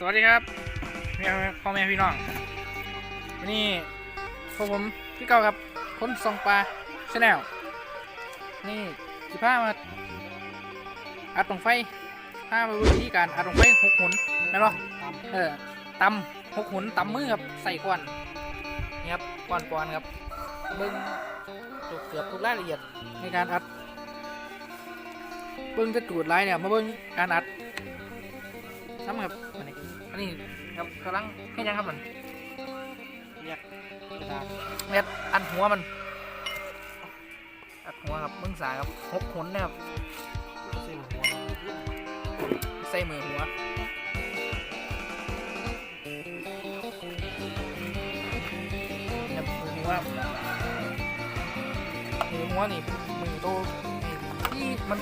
สวัสดีครับพ่อแม่พี่น้อง วันนี้พวกผมพี่เก่าครับคนส่องปลาชาแนลนี่สิพามาอัดตรงไฟพามาวิธีการอัดตรงไฟหกหุนแม่นบ่เออตำหกหุนตำมือครับใส่ก้อนนี่ครับก้อนปอนครับเบิ้งจุดเกือบทุกรายละเอียดในการอัดเบิ้งจะจูดลายเนี่ยมาเบิ้งการอัดน้ำครับอันนี้ นนี้ครับกำลังให้ยังครับมันเรียกกระดาษเม็ดอันหัวมันอัดหัวครับมึงสาครับหกหุนนะครับเส้นหัวใส่มือหัวเนี่ยมือหัวมือหัวนี่มือโตนี่ที่มัน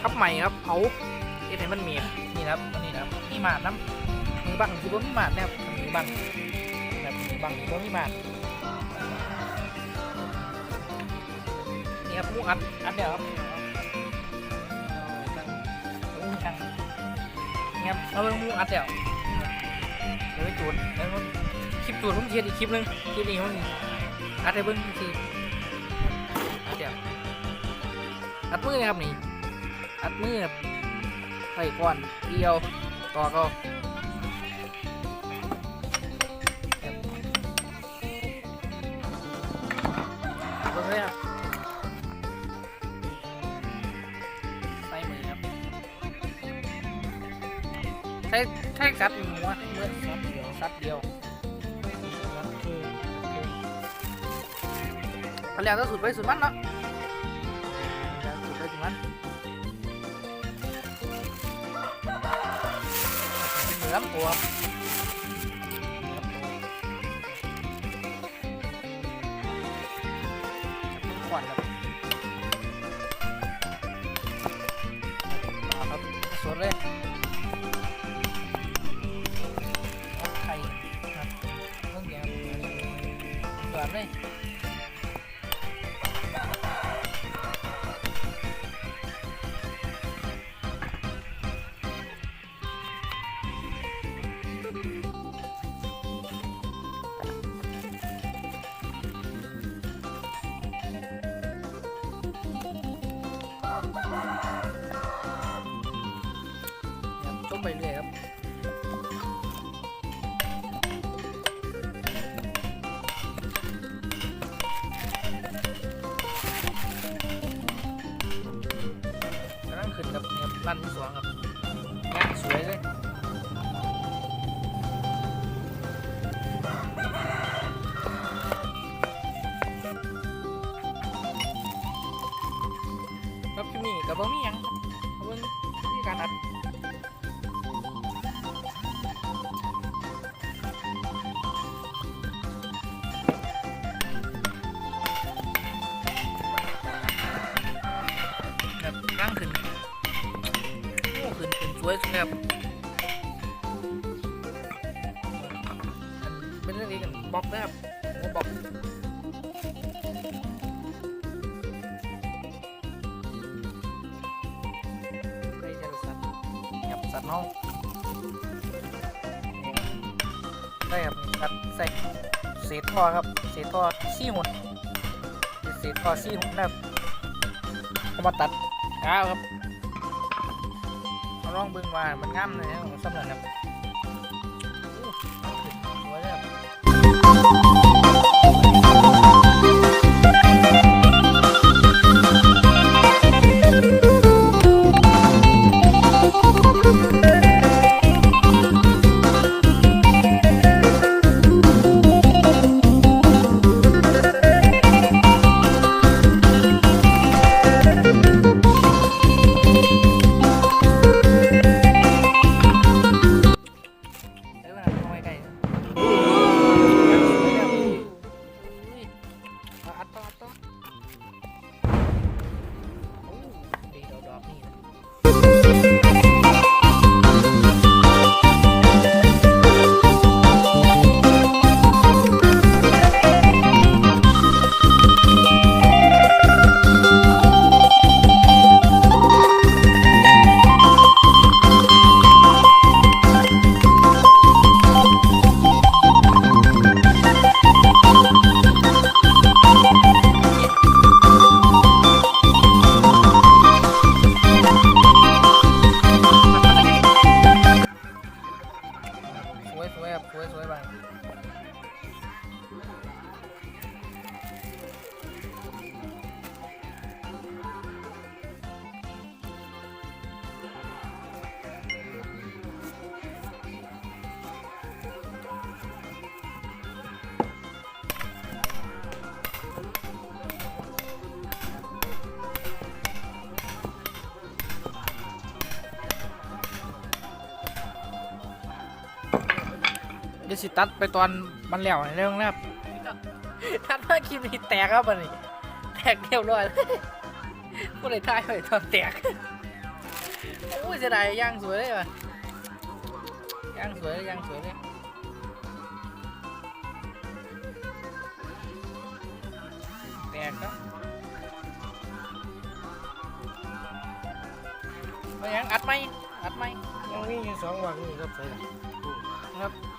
ขับใหม่ครับเผาเอ็ดให้มันเมียนี่นะครับอันนี่นะครับมีหมาดน้ำ มือบังคือบ่มีมาดนะครับมือบังแบบมือบังคือบ่มีมาดนี่ครับมูอัดอัดเดียวครับมูกันนี่ครับเราเป็นมูอัดเดียวเดี๋ยวไปจูดแล้วคลิปจูดผมเทียดอีกคลิปนึงคลิปนี้มันอัดให้เบิ้งทีอัดเดียวอัดมือเลยครับนี่อัดมือแบบใส่ก้อนเดียวต่อเบิ้ง เลยครับใส่มือครับใช้ใช้กัดหัวเมื่อซัดเดียวซัดเดียวนั่นคือเอาแล้วก็สุดไปสุดมันเนาะแล้วสุดไปสุดมันเหนือมตัว ขวัญครับมาครับสวนเลยเอาไข่ครับเพิ่งแกะสวนเลย ต้มไปเรื่อยครับกำลังขึ้นกับเนี่ยรันที่สองครับงานสวยเลยครับคลิปนี้กับบ่มีหยังเอาเบิ่งวิธีการอัด อ้ขึ้นขึ้นสวสุดแล้วเป็นเรื่องนี้กันบล็อกนะครับหัวบล็อกใครจะรู้สัตว์กับสัตว์น้องได้ครับตัดใส่เศษท่อครับเศษท่อซี่หุ่นเศษท่อซี่หุ่นนะครับเอามาตัดก้าวครับ ลองเบิ่งว่ามันงามเลยนะสำหรับ เดี๋ยวสิตัดไปตอนมันแล้วในเรื่องนะครับตัดมาคลิปนี้แตกครับอันนี้แตกเรียบร้อยเลยผู้ใดทายไปตอนแตกโอ้ยเสียดายย่างสวยเลยว่ะย่างสวยเลยย่างสวยเลยแตกครับมายังอัดไหมอัดไหมยังมีอยู่สองวังนี่ครับใส่ละครับนี่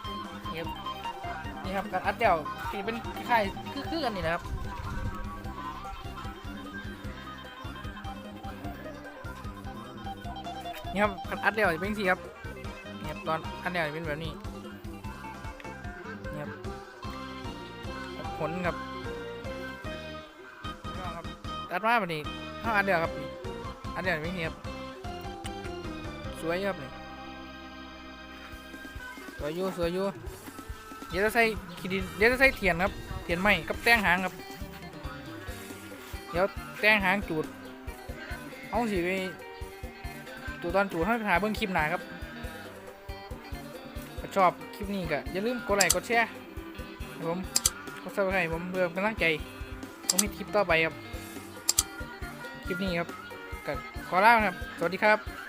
ครับนี่ครับการอัดเดี่ยวที่เป็นคล้ายๆคือคือกันนี่นะครับนี่ครับการอัดเดี่ยวจะเป็นสีครับนี่ครับตอนอัดเดี่ยวจะเป็นแบบนี้นี่ครับผลครับอัดมาแบบนี้ถ้าอัดเดี่ยวครับอัดเดี่ยวจะเป็นสีครับสวยครับ วยอยู่สวยอยู่เดี๋ยวจะใส่ขีดินเดี๋ยวจะใส่เทียนครับ เทียนไหมกับแต้งหางครับ เดี๋ยวแต้งหางจูดเอาสิไปจูดตอนจูดให้ไปหาเบื้องคลิปหนาครับถ้าชอบคลิปนี้ก็อย่าลืมกดไลค์กดแชร์ผมกดซับสไครต์ผมเพื่อเป็นกำลังใจผมมีคลิปต่อไปครับ คลิปนี้ครับก็ขอลาครับ สวัสดีครับ